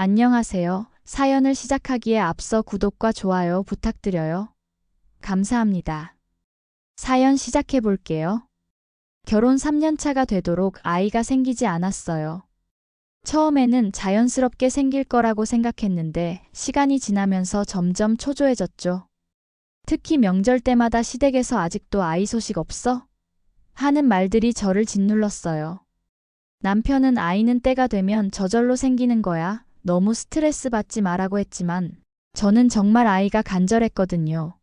안녕하세요. 사연을 시작하기에 앞서 구독과 좋아요 부탁드려요. 감사합니다. 사연 시작해 볼게요. 결혼 3년차가 되도록 아이가 생기지 않았어요. 처음에는 자연스럽게 생길 거라고 생각했는데 시간이 지나면서 점점 초조해졌죠. 특히 명절 때마다 시댁에서 아직도 아이 소식 없어? 하는 말들이 저를 짓눌렀어요. 남편은 아이는 때가 되면 저절로 생기는 거야. 너무 스트레스 받지 말라고 했지만 저는 정말 아이가 간절했거든요.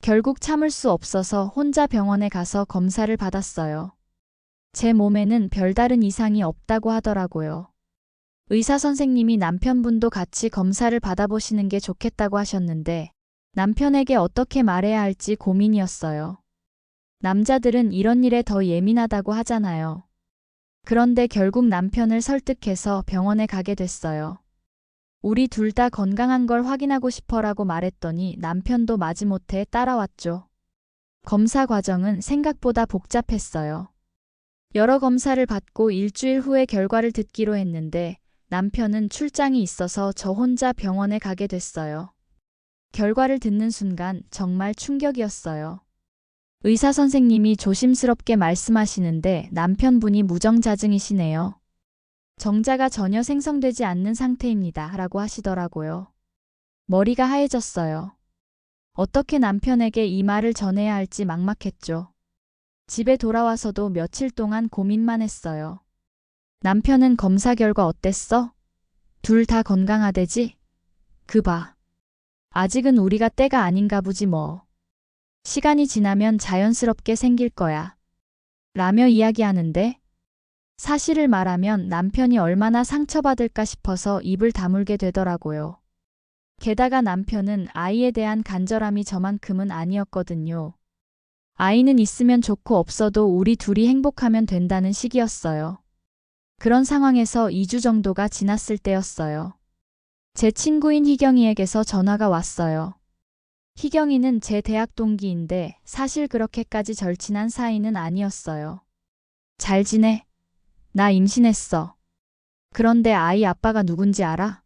결국 참을 수 없어서 혼자 병원에 가서 검사를 받았어요. 제 몸에는 별다른 이상이 없다고 하더라고요. 의사 선생님이 남편분도 같이 검사를 받아보시는 게 좋겠다고 하셨는데 남편에게 어떻게 말해야 할지 고민이었어요. 남자들은 이런 일에 더 예민하다고 하잖아요. 그런데 결국 남편을 설득해서 병원에 가게 됐어요. 우리 둘 다 건강한 걸 확인하고 싶어라고 말했더니 남편도 마지못해 따라왔죠. 검사 과정은 생각보다 복잡했어요. 여러 검사를 받고 일주일 후에 결과를 듣기로 했는데 남편은 출장이 있어서 저 혼자 병원에 가게 됐어요. 결과를 듣는 순간 정말 충격이었어요. 의사 선생님이 조심스럽게 말씀하시는데 남편분이 무정자증이시네요. 정자가 전혀 생성되지 않는 상태입니다. 라고 하시더라고요. 머리가 하얘졌어요. 어떻게 남편에게 이 말을 전해야 할지 막막했죠. 집에 돌아와서도 며칠 동안 고민만 했어요. 남편은 검사 결과 어땠어? 둘 다 건강하대지? 그 봐. 아직은 우리가 때가 아닌가 보지 뭐. 시간이 지나면 자연스럽게 생길 거야. 라며 이야기하는데 사실을 말하면 남편이 얼마나 상처받을까 싶어서 입을 다물게 되더라고요. 게다가 남편은 아이에 대한 간절함이 저만큼은 아니었거든요. 아이는 있으면 좋고 없어도 우리 둘이 행복하면 된다는 시기였어요. 그런 상황에서 2주 정도가 지났을 때였어요. 제 친구인 희경이에게서 전화가 왔어요. 희경이는 제 대학 동기인데 사실 그렇게까지 절친한 사이는 아니었어요. 잘 지내? 나 임신했어. 그런데 아이 아빠가 누군지 알아?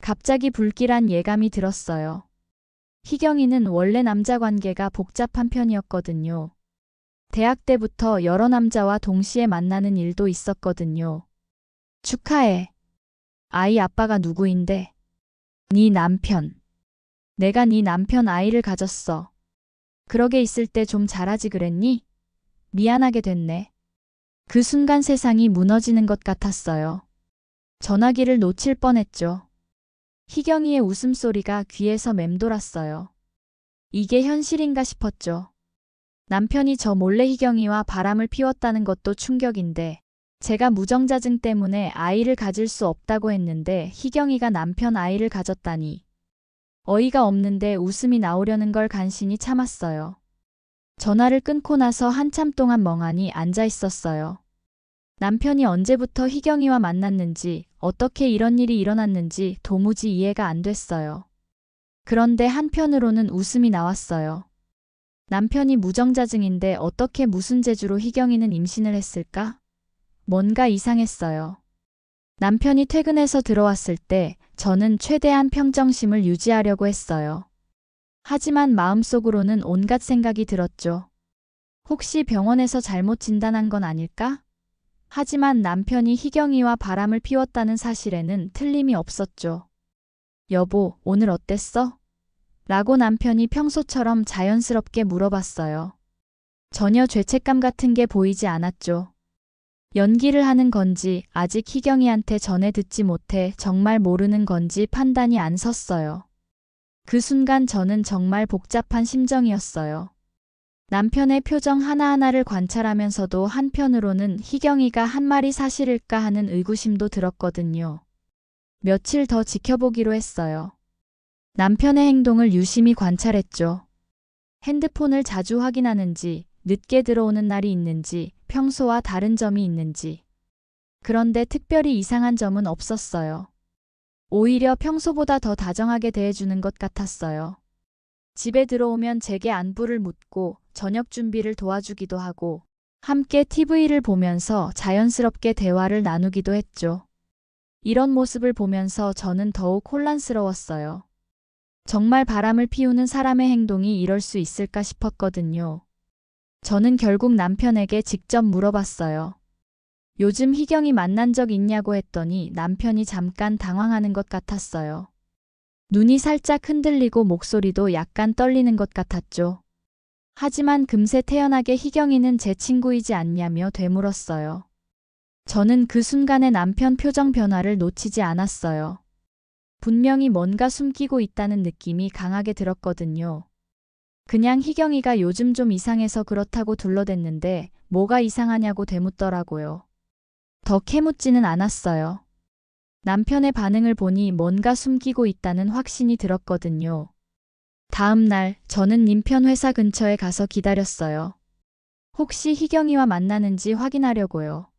갑자기 불길한 예감이 들었어요. 희경이는 원래 남자 관계가 복잡한 편이었거든요. 대학 때부터 여러 남자와 동시에 만나는 일도 있었거든요. 축하해. 아이 아빠가 누구인데? 네 남편. 내가 네 남편 아이를 가졌어. 그러게 있을 때 좀 잘하지 그랬니? 미안하게 됐네. 그 순간 세상이 무너지는 것 같았어요. 전화기를 놓칠 뻔했죠. 희경이의 웃음소리가 귀에서 맴돌았어요. 이게 현실인가 싶었죠. 남편이 저 몰래 희경이와 바람을 피웠다는 것도 충격인데 제가 무정자증 때문에 아이를 가질 수 없다고 했는데 희경이가 남편 아이를 가졌다니. 어이가 없는데 웃음이 나오려는 걸 간신히 참았어요. 전화를 끊고 나서 한참 동안 멍하니 앉아 있었어요. 남편이 언제부터 희경이와 만났는지, 어떻게 이런 일이 일어났는지 도무지 이해가 안 됐어요. 그런데 한편으로는 웃음이 나왔어요. 남편이 무정자증인데 어떻게 무슨 재주로 희경이는 임신을 했을까? 뭔가 이상했어요. 남편이 퇴근해서 들어왔을 때 저는 최대한 평정심을 유지하려고 했어요. 하지만 마음속으로는 온갖 생각이 들었죠. 혹시 병원에서 잘못 진단한 건 아닐까? 하지만 남편이 희경이와 바람을 피웠다는 사실에는 틀림이 없었죠. 여보, 오늘 어땠어? 라고 남편이 평소처럼 자연스럽게 물어봤어요. 전혀 죄책감 같은 게 보이지 않았죠. 연기를 하는 건지 아직 희경이한테 전해 듣지 못해 정말 모르는 건지 판단이 안 섰어요. 그 순간 저는 정말 복잡한 심정이었어요. 남편의 표정 하나하나를 관찰하면서도 한편으로는 희경이가 한 말이 사실일까 하는 의구심도 들었거든요. 며칠 더 지켜보기로 했어요. 남편의 행동을 유심히 관찰했죠. 핸드폰을 자주 확인하는지, 늦게 들어오는 날이 있는지, 평소와 다른 점이 있는지. 그런데 특별히 이상한 점은 없었어요. 오히려 평소보다 더 다정하게 대해주는 것 같았어요. 집에 들어오면 제게 안부를 묻고 저녁 준비를 도와주기도 하고 함께 TV를 보면서 자연스럽게 대화를 나누기도 했죠. 이런 모습을 보면서 저는 더욱 혼란스러웠어요. 정말 바람을 피우는 사람의 행동이 이럴 수 있을까 싶었거든요. 저는 결국 남편에게 직접 물어봤어요. 요즘 희경이 만난 적 있냐고 했더니 남편이 잠깐 당황하는 것 같았어요. 눈이 살짝 흔들리고 목소리도 약간 떨리는 것 같았죠. 하지만 금세 태연하게 희경이는 제 친구이지 않냐며 되물었어요. 저는 그 순간의 남편 표정 변화를 놓치지 않았어요. 분명히 뭔가 숨기고 있다는 느낌이 강하게 들었거든요. 그냥 희경이가 요즘 좀 이상해서 그렇다고 둘러댔는데 뭐가 이상하냐고 되묻더라고요. 더 캐묻지는 않았어요. 남편의 반응을 보니 뭔가 숨기고 있다는 확신이 들었거든요. 다음 날 저는 님편 회사 근처에 가서 기다렸어요. 혹시 희경이와 만나는지 확인하려고요.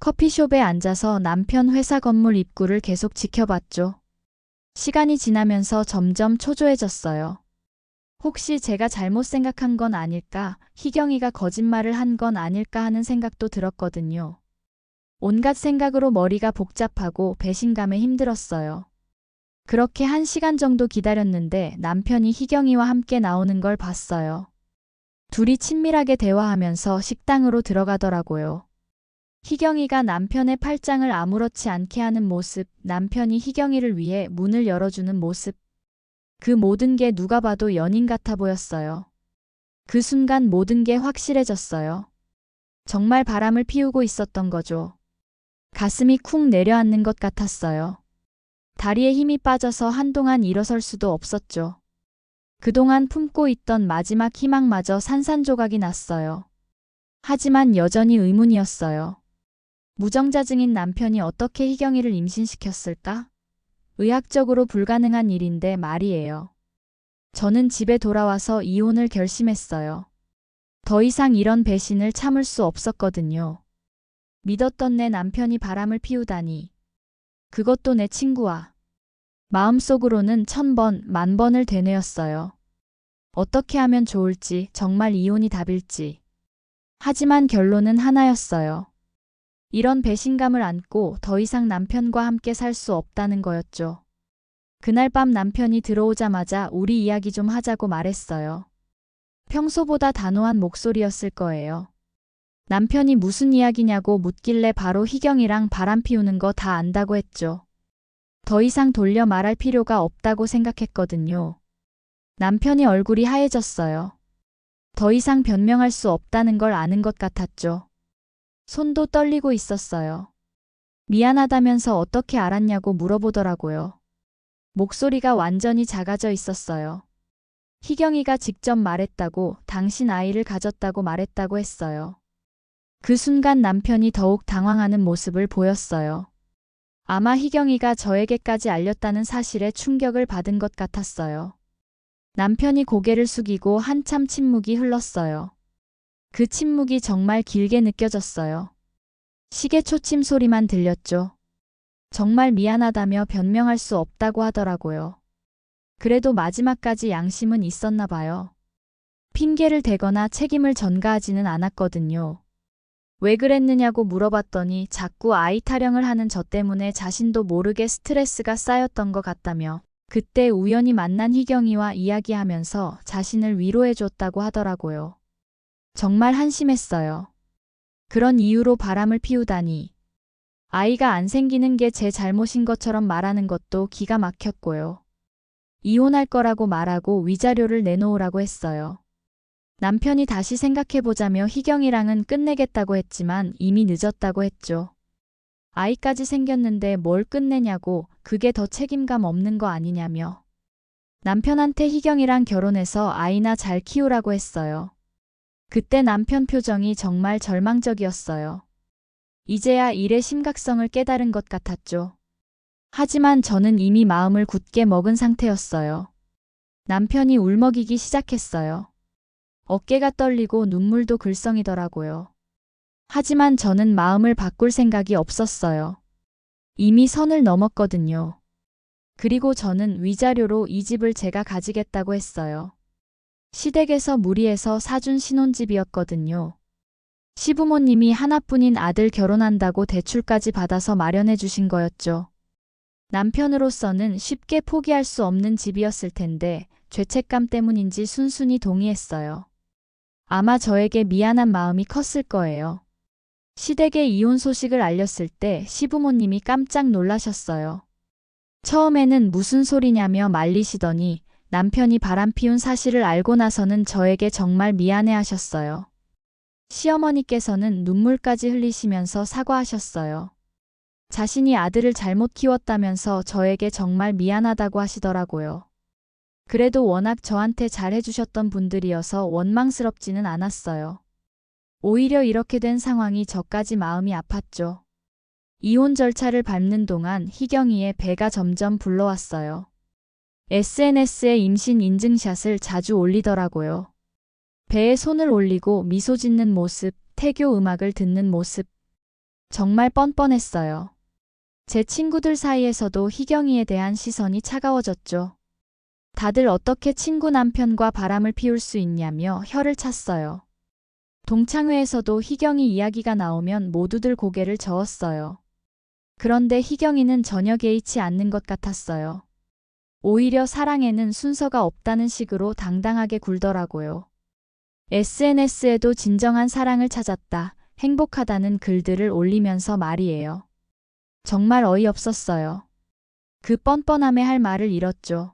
커피숍에 앉아서 남편 회사 건물 입구를 계속 지켜봤죠. 시간이 지나면서 점점 초조해졌어요. 혹시 제가 잘못 생각한 건 아닐까, 희경이가 거짓말을 한 건 아닐까 하는 생각도 들었거든요. 온갖 생각으로 머리가 복잡하고 배신감에 힘들었어요. 그렇게 한 시간 정도 기다렸는데 남편이 희경이와 함께 나오는 걸 봤어요. 둘이 친밀하게 대화하면서 식당으로 들어가더라고요. 희경이가 남편의 팔짱을 아무렇지 않게 하는 모습, 남편이 희경이를 위해 문을 열어주는 모습. 그 모든 게 누가 봐도 연인 같아 보였어요. 그 순간 모든 게 확실해졌어요. 정말 바람을 피우고 있었던 거죠. 가슴이 쿵 내려앉는 것 같았어요. 다리에 힘이 빠져서 한동안 일어설 수도 없었죠. 그동안 품고 있던 마지막 희망마저 산산조각이 났어요. 하지만 여전히 의문이었어요. 무정자증인 남편이 어떻게 희경이를 임신시켰을까? 의학적으로 불가능한 일인데 말이에요. 저는 집에 돌아와서 이혼을 결심했어요. 더 이상 이런 배신을 참을 수 없었거든요. 믿었던 내 남편이 바람을 피우다니. 그것도 내 친구와. 마음속으로는 천 번, 만 번을 되뇌었어요. 어떻게 하면 좋을지, 정말 이혼이 답일지. 하지만 결론은 하나였어요. 이런 배신감을 안고 더 이상 남편과 함께 살 수 없다는 거였죠. 그날 밤 남편이 들어오자마자 우리 이야기 좀 하자고 말했어요. 평소보다 단호한 목소리였을 거예요. 남편이 무슨 이야기냐고 묻길래 바로 희경이랑 바람 피우는 거 다 안다고 했죠. 더 이상 돌려 말할 필요가 없다고 생각했거든요. 남편이 얼굴이 하얘졌어요. 더 이상 변명할 수 없다는 걸 아는 것 같았죠. 손도 떨리고 있었어요. 미안하다면서 어떻게 알았냐고 물어보더라고요. 목소리가 완전히 작아져 있었어요. 희경이가 직접 말했다고 당신 아이를 가졌다고 말했다고 했어요. 그 순간 남편이 더욱 당황하는 모습을 보였어요. 아마 희경이가 저에게까지 알렸다는 사실에 충격을 받은 것 같았어요. 남편이 고개를 숙이고 한참 침묵이 흘렀어요. 그 침묵이 정말 길게 느껴졌어요. 시계 초침 소리만 들렸죠. 정말 미안하다며 변명할 수 없다고 하더라고요. 그래도 마지막까지 양심은 있었나 봐요. 핑계를 대거나 책임을 전가하지는 않았거든요. 왜 그랬느냐고 물어봤더니 자꾸 아이 타령을 하는 저 때문에 자신도 모르게 스트레스가 쌓였던 것 같다며 그때 우연히 만난 희경이와 이야기하면서 자신을 위로해줬다고 하더라고요. 정말 한심했어요. 그런 이유로 바람을 피우다니. 아이가 안 생기는 게 제 잘못인 것처럼 말하는 것도 기가 막혔고요. 이혼할 거라고 말하고 위자료를 내놓으라고 했어요. 남편이 다시 생각해보자며 희경이랑은 끝내겠다고 했지만 이미 늦었다고 했죠. 아이까지 생겼는데 뭘 끝내냐고 그게 더 책임감 없는 거 아니냐며. 남편한테 희경이랑 결혼해서 아이나 잘 키우라고 했어요. 그때 남편 표정이 정말 절망적이었어요. 이제야 일의 심각성을 깨달은 것 같았죠. 하지만 저는 이미 마음을 굳게 먹은 상태였어요. 남편이 울먹이기 시작했어요. 어깨가 떨리고 눈물도 글썽이더라고요. 하지만 저는 마음을 바꿀 생각이 없었어요. 이미 선을 넘었거든요. 그리고 저는 위자료로 이 집을 제가 가지겠다고 했어요. 시댁에서 무리해서 사준 신혼집이었거든요. 시부모님이 하나뿐인 아들 결혼한다고 대출까지 받아서 마련해 주신 거였죠. 남편으로서는 쉽게 포기할 수 없는 집이었을 텐데 죄책감 때문인지 순순히 동의했어요. 아마 저에게 미안한 마음이 컸을 거예요. 시댁에 이혼 소식을 알렸을 때 시부모님이 깜짝 놀라셨어요. 처음에는 무슨 소리냐며 말리시더니 남편이 바람 피운 사실을 알고 나서는 저에게 정말 미안해 하셨어요. 시어머니께서는 눈물까지 흘리시면서 사과하셨어요. 자신이 아들을 잘못 키웠다면서 저에게 정말 미안하다고 하시더라고요. 그래도 워낙 저한테 잘해주셨던 분들이어서 원망스럽지는 않았어요. 오히려 이렇게 된 상황이 저까지 마음이 아팠죠. 이혼 절차를 밟는 동안 희경이의 배가 점점 불러왔어요. SNS에 임신 인증샷을 자주 올리더라고요. 배에 손을 올리고 미소 짓는 모습, 태교 음악을 듣는 모습. 정말 뻔뻔했어요. 제 친구들 사이에서도 희경이에 대한 시선이 차가워졌죠. 다들 어떻게 친구 남편과 바람을 피울 수 있냐며 혀를 찼어요. 동창회에서도 희경이 이야기가 나오면 모두들 고개를 저었어요. 그런데 희경이는 전혀 개의치 않는 것 같았어요. 오히려 사랑에는 순서가 없다는 식으로 당당하게 굴더라고요. SNS에도 진정한 사랑을 찾았다, 행복하다는 글들을 올리면서 말이에요. 정말 어이없었어요. 그 뻔뻔함에 할 말을 잃었죠.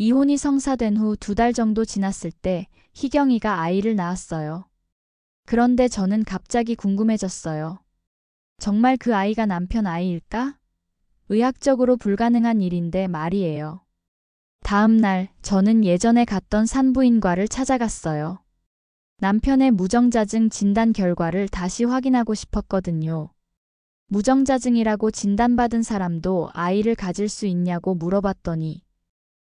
이혼이 성사된 후 두 달 정도 지났을 때 희경이가 아이를 낳았어요. 그런데 저는 갑자기 궁금해졌어요. 정말 그 아이가 남편 아이일까? 의학적으로 불가능한 일인데 말이에요. 다음 날 저는 예전에 갔던 산부인과를 찾아갔어요. 남편의 무정자증 진단 결과를 다시 확인하고 싶었거든요. 무정자증이라고 진단받은 사람도 아이를 가질 수 있냐고 물어봤더니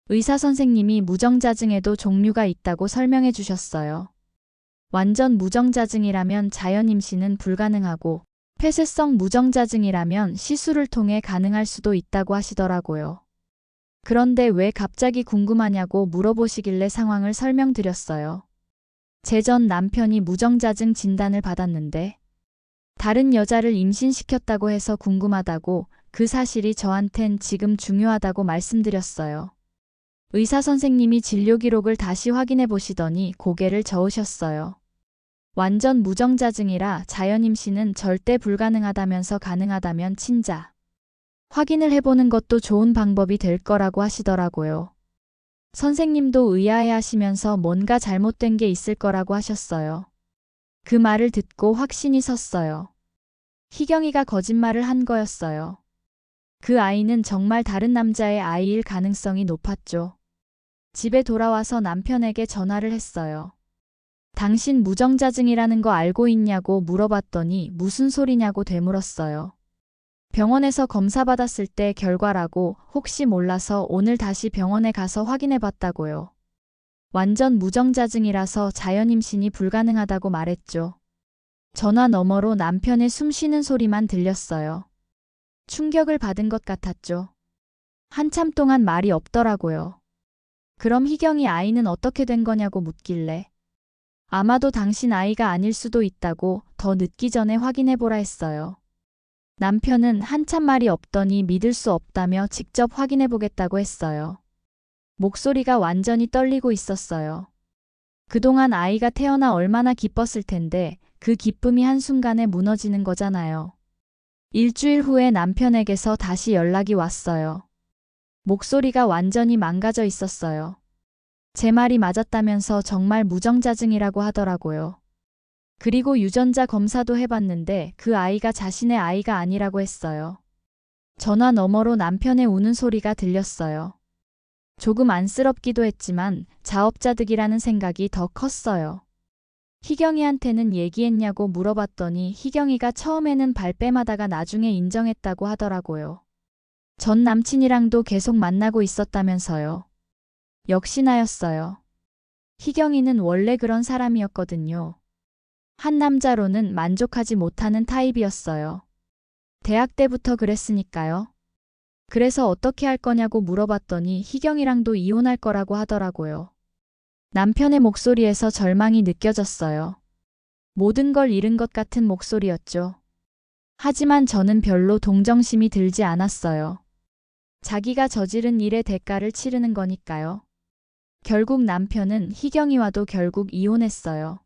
의사 선생님이 무정자증에도 종류가 있다고 설명해 주셨어요. 완전 무정자증이라면 자연 임신은 불가능하고 폐쇄성 무정자증이라면 시술을 통해 가능할 수도 있다고 하시더라고요. 그런데 왜 갑자기 궁금하냐고 물어보시길래 상황을 설명드렸어요. 제 전 남편이 무정자증 진단을 받았는데 다른 여자를 임신시켰다고 해서 궁금하다고 그 사실이 저한텐 지금 중요하다고 말씀드렸어요. 의사 선생님이 진료 기록을 다시 확인해 보시더니 고개를 저으셨어요. 완전 무정자증이라 자연 임신은 절대 불가능하다면서 가능하다면 친자. 확인을 해보는 것도 좋은 방법이 될 거라고 하시더라고요. 선생님도 의아해 하시면서 뭔가 잘못된 게 있을 거라고 하셨어요. 그 말을 듣고 확신이 섰어요. 희경이가 거짓말을 한 거였어요. 그 아이는 정말 다른 남자의 아이일 가능성이 높았죠. 집에 돌아와서 남편에게 전화를 했어요. 당신 무정자증이라는 거 알고 있냐고 물어봤더니 무슨 소리냐고 되물었어요. 병원에서 검사받았을 때 결과라고 혹시 몰라서 오늘 다시 병원에 가서 확인해 봤다고요. 완전 무정자증이라서 자연임신이 불가능하다고 말했죠. 전화 너머로 남편의 숨 쉬는 소리만 들렸어요. 충격을 받은 것 같았죠. 한참 동안 말이 없더라고요. 그럼 희경이 아이는 어떻게 된 거냐고 묻길래 아마도 당신 아이가 아닐 수도 있다고 더 늦기 전에 확인해보라 했어요. 남편은 한참 말이 없더니 믿을 수 없다며 직접 확인해보겠다고 했어요. 목소리가 완전히 떨리고 있었어요. 그동안 아이가 태어나 얼마나 기뻤을 텐데 그 기쁨이 한순간에 무너지는 거잖아요. 일주일 후에 남편에게서 다시 연락이 왔어요. 목소리가 완전히 망가져 있었어요. 제 말이 맞았다면서 정말 무정자증이라고 하더라고요. 그리고 유전자 검사도 해봤는데 그 아이가 자신의 아이가 아니라고 했어요. 전화 너머로 남편의 우는 소리가 들렸어요. 조금 안쓰럽기도 했지만 자업자득이라는 생각이 더 컸어요. 희경이한테는 얘기했냐고 물어봤더니 희경이가 처음에는 발뺌하다가 나중에 인정했다고 하더라고요. 전 남친이랑도 계속 만나고 있었다면서요. 역시나였어요. 희경이는 원래 그런 사람이었거든요. 한 남자로는 만족하지 못하는 타입이었어요. 대학 때부터 그랬으니까요. 그래서 어떻게 할 거냐고 물어봤더니 희경이랑도 이혼할 거라고 하더라고요. 남편의 목소리에서 절망이 느껴졌어요. 모든 걸 잃은 것 같은 목소리였죠. 하지만 저는 별로 동정심이 들지 않았어요. 자기가 저지른 일의 대가를 치르는 거니까요. 결국 남편은 희경이와도 결국 이혼했어요.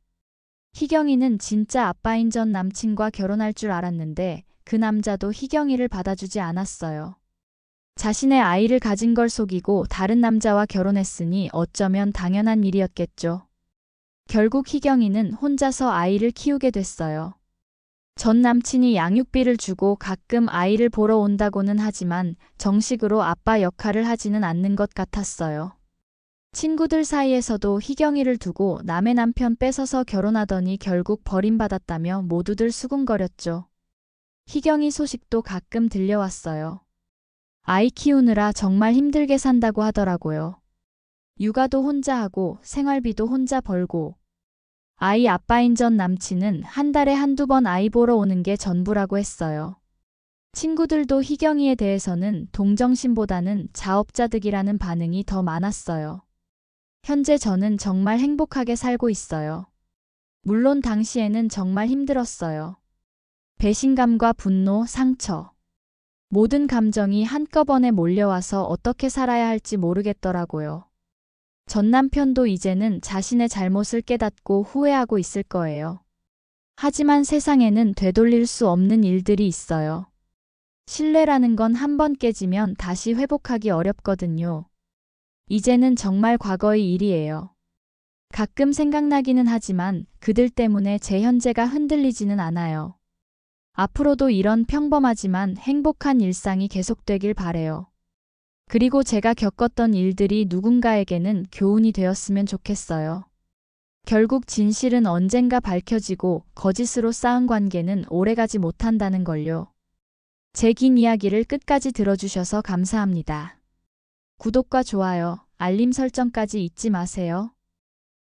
희경이는 진짜 아빠인 전 남친과 결혼할 줄 알았는데 그 남자도 희경이를 받아주지 않았어요. 자신의 아이를 가진 걸 속이고 다른 남자와 결혼했으니 어쩌면 당연한 일이었겠죠. 결국 희경이는 혼자서 아이를 키우게 됐어요. 전 남친이 양육비를 주고 가끔 아이를 보러 온다고는 하지만 정식으로 아빠 역할을 하지는 않는 것 같았어요. 친구들 사이에서도 희경이를 두고 남의 남편 뺏어서 결혼하더니 결국 버림받았다며 모두들 수군거렸죠. 희경이 소식도 가끔 들려왔어요. 아이 키우느라 정말 힘들게 산다고 하더라고요. 육아도 혼자 하고 생활비도 혼자 벌고 아이 아빠인 전 남친은 한 달에 한두 번 아이 보러 오는 게 전부라고 했어요. 친구들도 희경이에 대해서는 동정심보다는 자업자득이라는 반응이 더 많았어요. 현재 저는 정말 행복하게 살고 있어요. 물론 당시에는 정말 힘들었어요. 배신감과 분노, 상처. 모든 감정이 한꺼번에 몰려와서 어떻게 살아야 할지 모르겠더라고요. 전 남편도 이제는 자신의 잘못을 깨닫고 후회하고 있을 거예요. 하지만 세상에는 되돌릴 수 없는 일들이 있어요. 신뢰라는 건 한 번 깨지면 다시 회복하기 어렵거든요. 이제는 정말 과거의 일이에요. 가끔 생각나기는 하지만 그들 때문에 제 현재가 흔들리지는 않아요. 앞으로도 이런 평범하지만 행복한 일상이 계속되길 바래요. 그리고 제가 겪었던 일들이 누군가에게는 교훈이 되었으면 좋겠어요. 결국 진실은 언젠가 밝혀지고 거짓으로 쌓은 관계는 오래가지 못한다는 걸요. 제 긴 이야기를 끝까지 들어주셔서 감사합니다. 구독과 좋아요, 알림 설정까지 잊지 마세요.